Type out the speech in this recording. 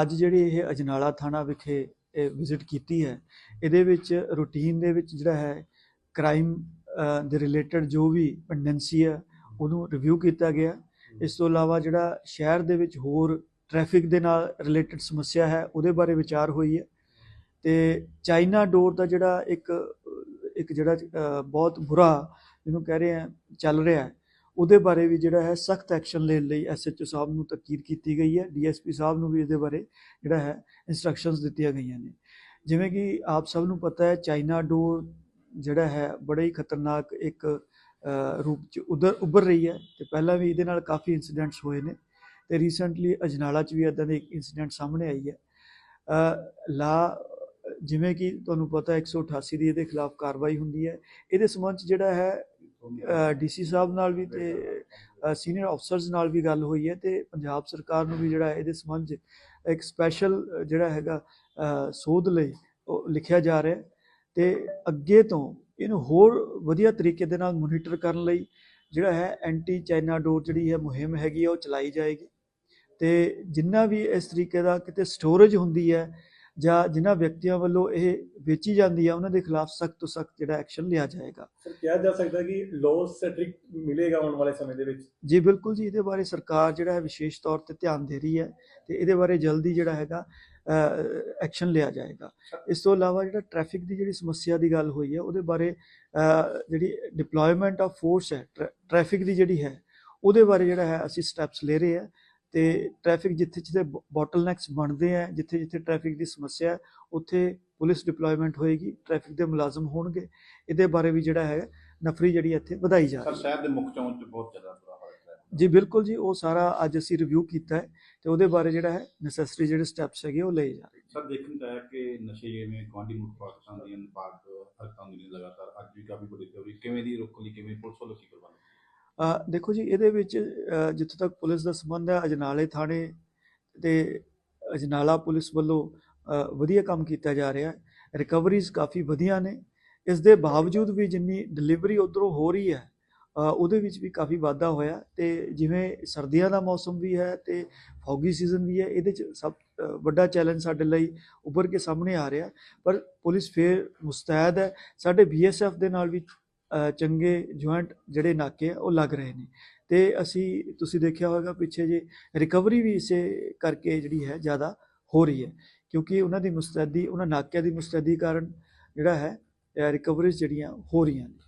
ਅੱਜ ਜਿਹੜੀ ਇਹ ਅਜਨਾਲਾ ਥਾਣਾ ਵਿਖੇ ਵਿਜ਼ਿਟ ਕੀਤੀ ਹੈ, ਇਹਦੇ ਵਿੱਚ ਰੂਟੀਨ ਦੇ ਵਿੱਚ ਜਿਹੜਾ ਹੈ ਕ੍ਰਾਈਮ ਦੇ ਰਿਲੇਟਡ ਜੋ ਵੀ ਪੈਂਡੈਂਸੀ ਹੈ, ਉਹਨੂੰ ਰਿਵਿਊ ਕੀਤਾ ਗਿਆ। ਇਸ ਤੋਂ ਇਲਾਵਾ ਜਿਹੜਾ ਸ਼ਹਿਰ ਦੇ ਵਿੱਚ ਹੋਰ ਟ੍ਰੈਫਿਕ ਦੇ ਨਾਲ ਰਿਲੇਟਡ ਸਮੱਸਿਆ ਹੈ, ਉਹਦੇ ਬਾਰੇ ਵਿਚਾਰ ਹੋਈ ਹੈ। ਤੇ ਚਾਈਨਾ ਡੋਰ ਦਾ ਜਿਹੜਾ ਇੱਕ ਇੱਕ ਜਿਹੜਾ ਬਹੁਤ ਬੁਰਾ ਜਿਹਨੂੰ ਕਹਿ ਰਹੇ ਆ ਚੱਲ ਰਿਹਾ ਹੈ। ਉਹਦੇ ਬਾਰੇ ਵੀ ਜਿਹੜਾ ਹੈ ਸਖਤ ਐਕਸ਼ਨ ਲੈਣ ਲਈ ਐਸਐਚਓ ਸਾਹਿਬ ਨੂੰ ਤਾਕੀਦ ਕੀਤੀ ਗਈ ਹੈ ਡੀਐਸਪੀ ਸਾਹਿਬ ਨੂੰ ਵੀ ਇਹਦੇ ਬਾਰੇ ਜਿਹੜਾ ਹੈ ਇਨਸਟਰਕਸ਼ਨਸ ਦਿੱਤੀਆਂ ਗਈਆਂ ਨੇ। ਜਿਵੇਂ ਕਿ ਆਪ ਸਭ ਨੂੰ ਪਤਾ ਹੈ, ਚਾਈਨਾ ਡੋਰ ਜਿਹੜਾ ਹੈ ਬੜਾ ਹੀ ਖਤਰਨਾਕ ਇੱਕ ਰੂਪ ਚ ਉਧਰ, ਉੱਭਰ ਰਹੀ ਹੈ ਤੇ ਪਹਿਲਾਂ ਵੀ ਇਹਦੇ ਨਾਲ ਕਾਫੀ ਇਨਸੀਡੈਂਟਸ ਹੋਏ ਨੇ ਤੇ ਰੀਸੈਂਟਲੀ ਅਜਨਾਲਾ ਚ ਵੀ ਇਦਾਂ ਦੇ ਇੱਕ ਇਨਸੀਡੈਂਟ ਸਾਹਮਣੇ ਆਈ ਹੈ। ਲਾ, ਜਿਵੇਂ ਕਿ ਤੁਹਾਨੂੰ ਪਤਾ ਹੈ 188 ਦੀ ਇਹਦੇ ਖਿਲਾਫ ਕਾਰਵਾਈ ਹੁੰਦੀ ਹੈ। ਇਹਦੇ ਸੰਬੰਧ ਚ ਜਿਹੜਾ ਹੈ ਡੀਸੀ ਸਾਹਿਬ ਨਾਲ ਵੀ ਤੇ ਸੀਨੀਅਰ ਅਫਸਰਸ ਨਾਲ ਵੀ ਗੱਲ ਹੋਈ ਹੈ ਤੇ ਪੰਜਾਬ ਸਰਕਾਰ ਨੂੰ ਵੀ ਜਿਹੜਾ ਇਹਦੇ ਸੰਬੰਧ ਇੱਕ ਸਪੈਸ਼ਲ ਜਿਹੜਾ ਹੈਗਾ ਸੋਧ ਲਈ ਉਹ ਲਿਖਿਆ ਜਾ ਰਿਹਾ ਹੈ ਤੇ ਅੱਗੇ ਤੋਂ ਇਹਨੂੰ ਹੋਰ ਵਧੀਆ ਤਰੀਕੇ ਦੇ ਨਾਲ ਮੋਨੀਟਰ ਕਰਨ ਲਈ ਜਿਹੜਾ ਹੈ ਐਂਟੀ ਚਾਈਨਾ ਡੋਰ ਜਿਹੜੀ ਹੈ ਮੁਹਿੰਮ ਹੈਗੀ ਹੈ ਉਹ ਚਲਾਈ ਜਾਏਗੀ ਤੇ ਜਿੰਨਾ ਵੀ ਇਸ ਤਰੀਕੇ ਦਾ ਕਿਤੇ ਸਟੋਰੇਜ ਹੁੰਦੀ ਹੈ ਜਾਂ ਜਿਨ੍ਹਾਂ ਵਿਅਕਤੀਆਂ ਵੱਲੋਂ ਇਹ ਵੇਚੀ ਜਾਂਦੀ ਹੈ ਉਹਨਾਂ ਦੇ ਖਿਲਾਫ ਸਖਤ ਤੋਂ ਸਖਤ ਜਿਹੜਾ ਐਕਸ਼ਨ ਲਿਆ ਜਾਏਗਾ। ਸਰ ਕਿਹਾ ਜਾ ਸਕਦਾ ਕਿ ਲੋ ਸਟ੍ਰਿਕਟ ਮਿਲੇਗਾ ਆਉਣ ਵਾਲੇ ਸਮੇਂ ਦੇ ਵਿੱਚ? ਜੀ ਬਿਲਕੁਲ ਜੀ ਇਹਦੇ ਬਾਰੇ ਸਰਕਾਰ ਜਿਹੜਾ ਹੈ ਵਿਸ਼ੇਸ਼ ਤੌਰ ਤੇ ਧਿਆਨ ਦੇ ਰਹੀ ਹੈ ਤੇ ਇਹਦੇ ਬਾਰੇ ਜਲਦੀ ਜਿਹੜਾ ਹੈਗਾ ਐਕਸ਼ਨ ਲਿਆ ਜਾਏਗਾ। ਇਸ ਤੋਂ ਇਲਾਵਾ ਜਿਹੜਾ ਟ੍ਰੈਫਿਕ ਦੀ ਜਿਹੜੀ ਸਮੱਸਿਆ ਦੀ ਗੱਲ ਹੋਈ ਹੈ ਉਹਦੇ ਬਾਰੇ ਜਿਹੜੀ ਡਿਪਲੋਇਮੈਂਟ ਆਫ ਫੋਰਸ ਹੈ ਟ੍ਰੈਫਿਕ ਦੀ ਜਿਹੜੀ ਹੈ ਉਹਦੇ ਬਾਰੇ ਜਿਹੜਾ ਹੈ ਅਸੀਂ ਸਟੈਪਸ ਲੈ ਰਹੇ ਹਾਂ। ਤੇ ਟ੍ਰੈਫਿਕ ਜਿੱਥੇ ਜਿੱਥੇ ਬੋਟਲਨੈਕਸ ਬਣਦੇ ਆ ਜਿੱਥੇ ਜਿੱਥੇ ਟ੍ਰੈਫਿਕ ਦੀ ਸਮੱਸਿਆ ਹੈ ਉੱਥੇ ਪੁਲਿਸ ਡਿਪਲੋਇਮੈਂਟ ਹੋਏਗੀ ਟ੍ਰੈਫਿਕ ਦੇ ਮੁਲਾਜ਼ਮ ਹੋਣਗੇ। ਇਹਦੇ ਬਾਰੇ ਵੀ ਜਿਹੜਾ ਹੈ ਨਫਰੀ ਜਿਹੜੀ ਇੱਥੇ ਵਧਾਈ ਜਾ ਸਰ ਰਹੀ ਹੈ। ਸ਼ਹਿਰ ਦੇ ਮੁੱਖ ਚੌਂਕ 'ਚ ਬਹੁਤ ਜ਼ਿਆਦਾ ਬੁਰਾ ਹਾਲ ਹੈ। ਜੀ ਬਿਲਕੁਲ ਜੀ ਉਹ ਸਾਰਾ ਅੱਜ ਅਸੀਂ ਰਿਵਿਊ ਕੀਤਾ ਹੈ ਤੇ ਉਹਦੇ ਬਾਰੇ ਜਿਹੜਾ ਹੈ ਨੈਸੈਸਰੀ ਜਿਹੜੇ ਸਟੈਪਸ ਹੈਗੇ ਉਹ ਲਏ ਜਾ ਰਹੇ ਸਰ ਦੇਖਣ ਚ ਆਇਆ ਕਿ ਨਸ਼ੇ ਜਿਵੇਂ ਗੁਆਂਢੀ ਮੁਲਕ ਪਾਕਿਸਤਾਨ ਦੀਆਂ ਨਾਪਾਕ ਹਰਕਤਾਂ ਹੁੰਦੀਆਂ ਲਗਾਤਾਰ ਅੱਜ ਵੀ ਕਾਫੀ ਬੜੀ ਕਿਵੇਂ ਦੀ ਰੋਕਣ ਲਈ ਕਿਵੇਂ ਪੁਲਿਸ ਵੱਲੋਂ ਕੀ ਕਰਵਾਉਣਾ ਦੇਖੋ ਜੀ ਇਹਦੇ ਵਿੱਚ ਅ, ਜਿੱਥੇ ਤੱਕ ਪੁਲਿਸ ਦਾ ਸੰਬੰਧ ਹੈ ਅਜਨਾਲੇ ਥਾਣੇ ਤੇ ਅਜਨਾਲਾ ਪੁਲਿਸ ਵੱਲੋਂ ਵਧੀਆ ਕੰਮ ਕੀਤਾ ਜਾ ਰਿਹਾ ਹੈ। ਰਿਕਵਰੀਜ਼ ਕਾਫੀ ਵਧੀਆ ਨੇ। ਇਸ ਦੇ ਬਾਵਜੂਦ ਵੀ ਜਿੰਨੀ ਡਿਲੀਵਰੀ ਉਧਰੋਂ ਹੋ ਰਹੀ ਹੈ ਉਹਦੇ ਵਿੱਚ ਵੀ ਕਾਫੀ ਵਾਧਾ ਹੋਇਆ ਤੇ ਜਿਵੇਂ ਸਰਦੀਆਂ ਦਾ ਮੌਸਮ ਵੀ ਹੈ ਤੇ ਫੌਗੀ ਸੀਜ਼ਨ ਵੀ ਹੈ ਇਹਦੇ ਚ ਸਭ ਵੱਡਾ ਚੈਲੰਜ ਸਾਡੇ ਲਈ ਉੱਭਰ ਕੇ ਸਾਹਮਣੇ ਆ ਰਿਹਾ ਪਰ ਪੁਲਿਸ ਫੇਰ ਮੁਸਤੈਦ ਹੈ। ਸਾਡੇ ਬੀਐਸਐਫ ਦੇ ਨਾਲ ਵੀ ਚੰਗੇ ਜੁਆਇੰਟ ਜਿਹੜੇ ਨਾਕੇ ਆ, ਉਹ ਲੱਗ ਰਹੇ ਨੇ। ਤੇ ਅਸੀਂ, ਤੁਸੀਂ ਦੇਖਿਆ ਹੋਵੇਗਾ ਪਿੱਛੇ ਜੇ ਰਿਕਵਰੀ ਵੀ ਇਸੇ ਕਰਕੇ ਜਿਹੜੀ ਹੈ, ਜ਼ਿਆਦਾ ਹੋ ਰਹੀ ਹੈ। ਕਿਉਂਕਿ ਉਹਨਾਂ ਦੀ ਮੁਸਤੈਦੀ, ਉਹਨਾਂ ਨਾਕਿਆਂ ਦੀ ਮੁਸਤੈਦੀ ਕਾਰਨ ਜਿਹੜਾ ਹੈ ਰਿਕਵਰੀਜ਼ ਜਿਹੜੀਆਂ ਹੋ ਰਹੀਆਂ ਨੇ।